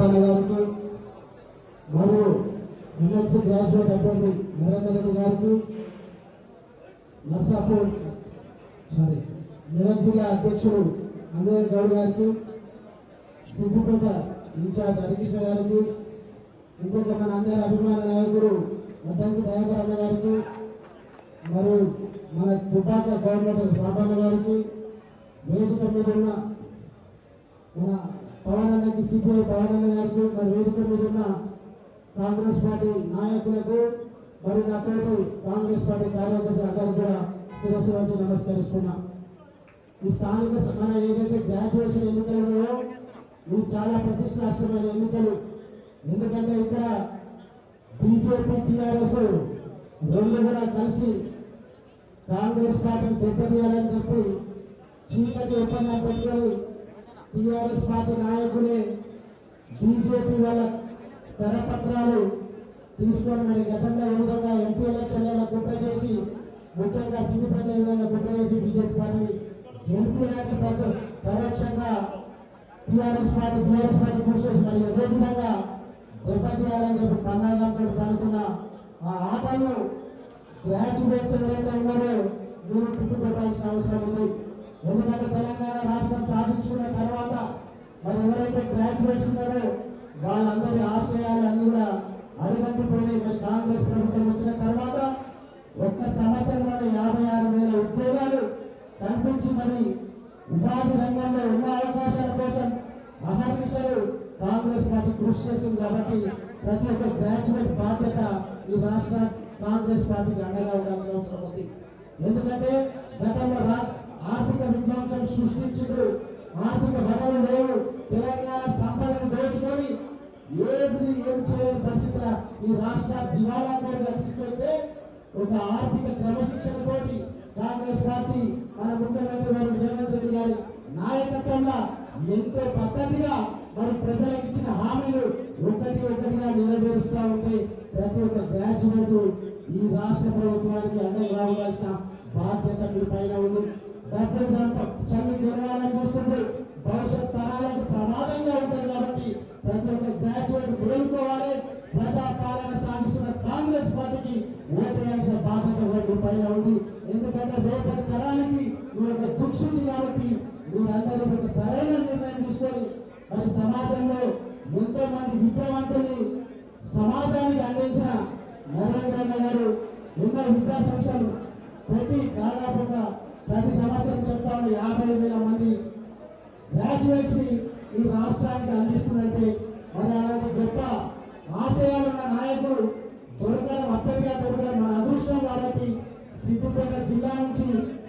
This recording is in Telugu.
అన్న గారికి మరియు ఎమ్మెల్సీ గ్రాడ్యుయేట్ అభ్యర్థి నరేందర్ రెడ్డి గారికి నర్సాపూర్ సారీ మెదక్ జిల్లా అధ్యక్షుడు అంజయ్ గౌడ్ గారికి సిద్దిపేట ఇన్ఛార్జ్ హరికృష్ణ గారికి ఇంకొక మన అందరి అభిమాన నాయకుడు వద్దంకి దయాకర్ అన్న గారికి మరియు మన దుబ్బాక కోఆర్డినేటర్ సాబన్న గారికి వేదిక మీద ఉన్న మన పవన్ అన్నకి సిపిఐ పవన్ అన్న గారికి మరి వేదిక మీద ఉన్న కాంగ్రెస్ పార్టీ నాయకులకు మరి నాతోటి కాంగ్రెస్ పార్టీ కార్యకర్తలు అందరూ కూడా శిరస్సు వచ్చి నమస్కరిస్తున్నా. ఈ స్థానిక మన ఏదైతే గ్రాడ్యుయేషన్ ఎన్నికలు ఉన్నాయో ఇవి చాలా ప్రతిష్టాష్టమైన ఎన్నికలు. ఎందుకంటే ఇక్కడ బీజేపీ టీఆర్ఎస్ రెండు కూడా కలిసి కాంగ్రెస్ పార్టీని దెబ్బతీయాలని చెప్పి చీకటి ఒప్పందం పెట్టుకొని టిఆర్ఎస్ పార్టీ నాయకులే బీజేపీ వాళ్ళ కరపత్రాలు తీసుకొని మరి గతంలో ఏ విధంగా ఎంపీ ఎలక్షన్లలో కుట్ర చేసి ముఖ్యంగా సిద్దిపేట ఏ విధంగా కుట్ర చేసి బీజేపీ పార్టీ గెలిపినట్టు ప్రతి- పరోక్షంగా టీఆర్ఎస్ పార్టీ టీఆర్ఎస్ పార్టీ కృషి చేసి మరి అదే విధంగా దెబ్బతీయాలని చెప్పి పన్నాగంతో పనుకున్న ఆ ఆటలను గ్రాడ్యుయేట్స్ ఎవరైతే ఉన్నారో మీరు చుట్టుపెట్టాల్సిన అవసరం ఉంది. ఎందుకంటే సాధించుకున్న తర్వాత మరి ఎవరైతే గ్రాడ్యుయేట్స్ ఉన్నారో వాళ్ళందరి ఆశ్రయాలు అన్ని కూడా అరిగంటిపోయినాయి మరి కాంగ్రెస్ ప్రభుత్వం వచ్చిన తర్వాత ఒక్క సంవత్సరంలో యాభై ఆరు వేల ఉద్యోగాలు కల్పించి మరి ఉపాధి రంగంలో ఉన్న అవకాశాల కోసం అహర్నిశలు కాంగ్రెస్ పార్టీ కృషి చేస్తుంది కాబట్టి ప్రతి ఒక్క గ్రాడ్యుయేట్ బాధ్యత ఈ రాష్ట్ర కాంగ్రెస్ పార్టీకి అండగా ఉండాల్సిన అవసరం ఉంది. ఎందుకంటే గతంలో విధ్వంసం సృష్టించడు. ఆర్థిక బలం లేవు. తెలంగాణ సంపదను దోచుకొని ఏది ఏమి చేయలేని పరిస్థితుల ఈ రాష్ట్ర దివాలా కోరుగా తీసుకెళ్తే ఒక ఆర్థిక క్రమశిక్షణతోటి కాంగ్రెస్ పార్టీ మన ముఖ్యమంత్రి గారు రేవంత్ రెడ్డి గారి నాయకత్వంలో ఎంతో పద్ధతిగా మరి ప్రజలకు ఇచ్చిన హామీలు ఒకటి ఒకటిగా నెరవేరుస్తూ ఉంటే ప్రతి ఒక్క గ్రాడ్యుయేట్ ఈ రాష్ట్ర ప్రభుత్వానికి అండగా రావాల్సిన బాధ్యత మీ పైన ఉంది. డబ్బులు చల్లి చూస్తుంటే భవిష్యత్ తరాలకు ప్రమాదంగా ఉంటుంది కాబట్టి ప్రతి ఒక్క గ్రాడ్యుయేట్ మేలుకోవాలి. ప్రజా సాగిస్తున్న కాంగ్రెస్ పార్టీకి ఓటేయాల్సిన బాధ్యత కూడా పైన ఉంది. ఎందుకంటే రేపటి తరానికి మీరు ఒక దుక్షుచి కాబట్టి మీరందరూ ఒక సరైన నిర్ణయం తీసుకొని మరి సమాజంలో ఎంతో మంది విద్యావంతుల్ని సమాజానికి అందించిన నరేంద్రన్న గారు ఎన్నో విద్యా సంస్థలు ప్రతి దాదాపుగా ప్రతి సంవత్సరం చెప్తాను యాభై వేల మంది గ్రాడ్యుయేట్స్ని ఈ రాష్ట్రానికి అందిస్తున్నట్టే. మరి అలాంటి గొప్ప ఆశయాలున్న నాయకుడు దొరకడం అప్పటిగా దొరకడం మన అదృష్టం కాబట్టి సిద్దిపేట జిల్లా నుంచి